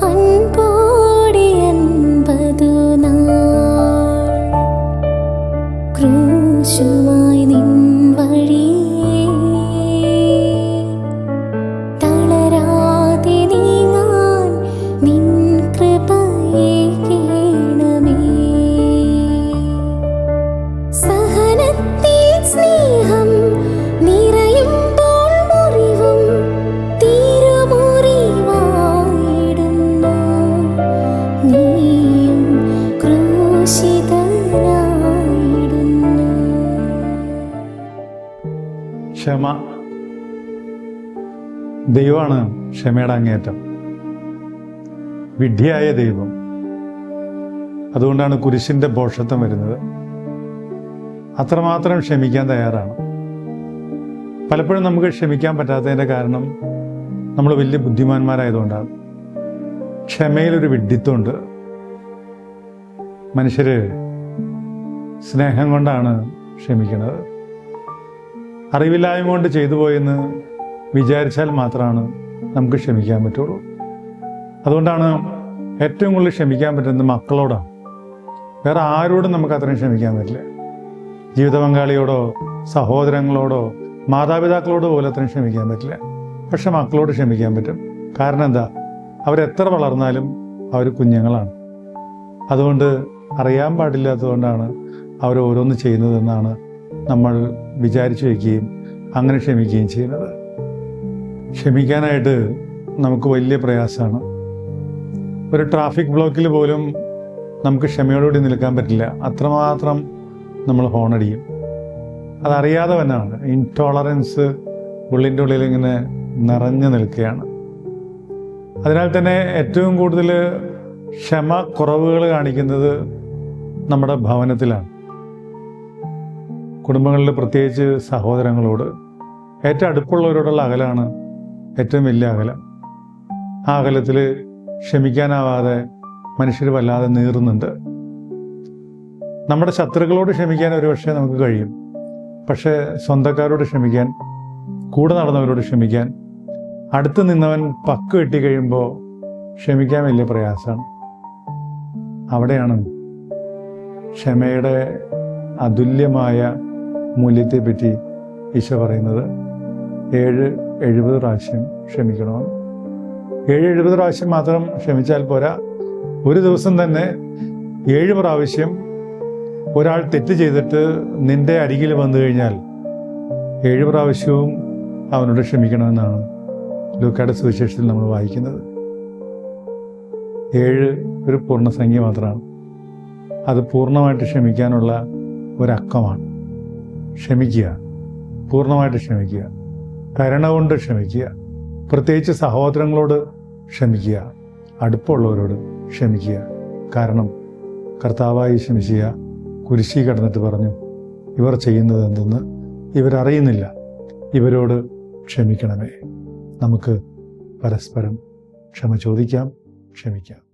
爱 ക്ഷമ. ദൈവമാണ് ക്ഷമയുടെ അങ്ങേറ്റം വിഡ്ഢിയായ ദൈവം. അതുകൊണ്ടാണ് കുരിശിന്റെ ഭോഷത്വം വരുന്നത്. അത്രമാത്രം ക്ഷമിക്കാൻ തയ്യാറാണ്. പലപ്പോഴും നമുക്ക് ക്ഷമിക്കാൻ പറ്റാത്തതിന്റെ കാരണം നമ്മൾ വലിയ ബുദ്ധിമാന്മാരായതുകൊണ്ടാണ്. ക്ഷമയിലൊരു വിഡ്ഢിത്വമുണ്ട്. മനുഷ്യർ സ്നേഹം കൊണ്ടാണ് ക്ഷമിക്കുന്നത്. അറിവില്ലായ്മ കൊണ്ട് ചെയ്തു പോയെന്ന് വിചാരിച്ചാൽ മാത്രമാണ് നമുക്ക് ക്ഷമിക്കാൻ പറ്റുള്ളൂ. അതുകൊണ്ടാണ് ഏറ്റവും കൂടുതൽ ക്ഷമിക്കാൻ പറ്റുന്നത് മക്കളോടാണ്. വേറെ ആരോടും നമുക്ക് അത്രയും ക്ഷമിക്കാൻ പറ്റില്ല. ജീവിത പങ്കാളിയോടോ സഹോദരങ്ങളോടോ മാതാപിതാക്കളോടോ പോലും അത്രയും ക്ഷമിക്കാൻ പറ്റില്ല. പക്ഷെ മക്കളോട് ക്ഷമിക്കാൻ പറ്റും. കാരണം എന്താ? അവരെത്ര വളർന്നാലും അവർ കുഞ്ഞുങ്ങളാണ്. അതുകൊണ്ട് അറിയാൻ പാടില്ലാത്തതുകൊണ്ടാണ് അവർ ഓരോന്ന് ചെയ്യുന്നതെന്നാണ് നമ്മൾ വിചാരിച്ചു വയ്ക്കുകയും അങ്ങനെ ക്ഷമിക്കുകയും ചെയ്യുന്നത്. ക്ഷമിക്കാനായിട്ട് നമുക്ക് വലിയ പ്രയാസമാണ്. ഒരു ട്രാഫിക് ബ്ലോക്കിൽ പോലും നമുക്ക് ക്ഷമയോടുകൂടി നിൽക്കാൻ പറ്റില്ല. അത്രമാത്രം നമ്മൾ ഹോണടിയും അതറിയാതെ തന്നെയാണ് ഇൻടോളറൻസ് ഉള്ളിന്റെ ഉള്ളിൽ ഇങ്ങനെ നിറഞ്ഞു നിൽക്കുകയാണ്. അതിനാൽ തന്നെ ഏറ്റവും കൂടുതൽ ക്ഷമ കുറവുകൾ കാണിക്കുന്നത് നമ്മുടെ ഭവനത്തിലാണ്. കുടുംബങ്ങളിൽ പ്രത്യേകിച്ച് സഹോദരങ്ങളോട് ഏറ്റവും അടുപ്പുള്ളവരോടുള്ള അകലാണ് ഏറ്റവും വലിയ അകലം. ആ അകലത്തിൽ ക്ഷമിക്കാനാവാതെ മനുഷ്യർ വല്ലാതെ നീറുന്നുണ്ട്. നമ്മുടെ ശത്രുക്കളോട് ക്ഷമിക്കാൻ ഒരു പക്ഷേ നമുക്ക് കഴിയും. പക്ഷേ സ്വന്തക്കാരോട് ക്ഷമിക്കാൻ കൂടെ നടന്നവരോട് ക്ഷമിക്കാൻ അടുത്ത് നിന്നവൻ പക്ക് കെട്ടി കഴിയുമ്പോൾ ക്ഷമിക്കാൻ വലിയ പ്രയാസമാണ്. അവിടെയാണ് ക്ഷമയുടെ അതുല്യമായ മൂല്യത്തെപ്പറ്റി ഈശോ പറയുന്നത് ഏഴ് എഴുപത് പ്രാവശ്യം ക്ഷമിക്കണമെന്ന് ഏഴ് എഴുപത് പ്രാവശ്യം മാത്രം ക്ഷമിച്ചാൽ പോരാ. ഒരു ദിവസം തന്നെ ഏഴ് പ്രാവശ്യം ഒരാൾ തെറ്റ് ചെയ്തിട്ട് നിന്റെ അരികിൽ വന്നു കഴിഞ്ഞാൽ ഏഴ് പ്രാവശ്യവും അവനോട് ക്ഷമിക്കണമെന്നാണ് ലൂക്കയുടെ സുവിശേഷത്തിൽ നമ്മൾ വായിക്കുന്നത്. ഏഴ് ഒരു പൂർണസംഖ്യ മാത്രമാണ്. അത് പൂർണമായിട്ട് ക്ഷമിക്കാനുള്ള ഒരക്കമാണ്. ക്ഷമിക്കുക. പൂർണമായിട്ട് ക്ഷമിക്കുക. കരുണ കൊണ്ട് ക്ഷമിക്കുക. പ്രത്യേകിച്ച് സഹോദരങ്ങളോട് ക്ഷമിക്കുക. അടുപ്പമുള്ളവരോട് ക്ഷമിക്കുക. കാരണം കർത്താവായി ക്ഷമിക്കുക കുരിശി കടന്നിട്ട് പറഞ്ഞു ഇവർ ചെയ്യുന്നത് എന്തെന്ന് ഇവരറിയുന്നില്ല. ഇവരോട് ക്ഷമിക്കണമേ. നമുക്ക് പരസ്പരം ക്ഷമ ചോദിക്കാം ക്ഷമിക്കാം.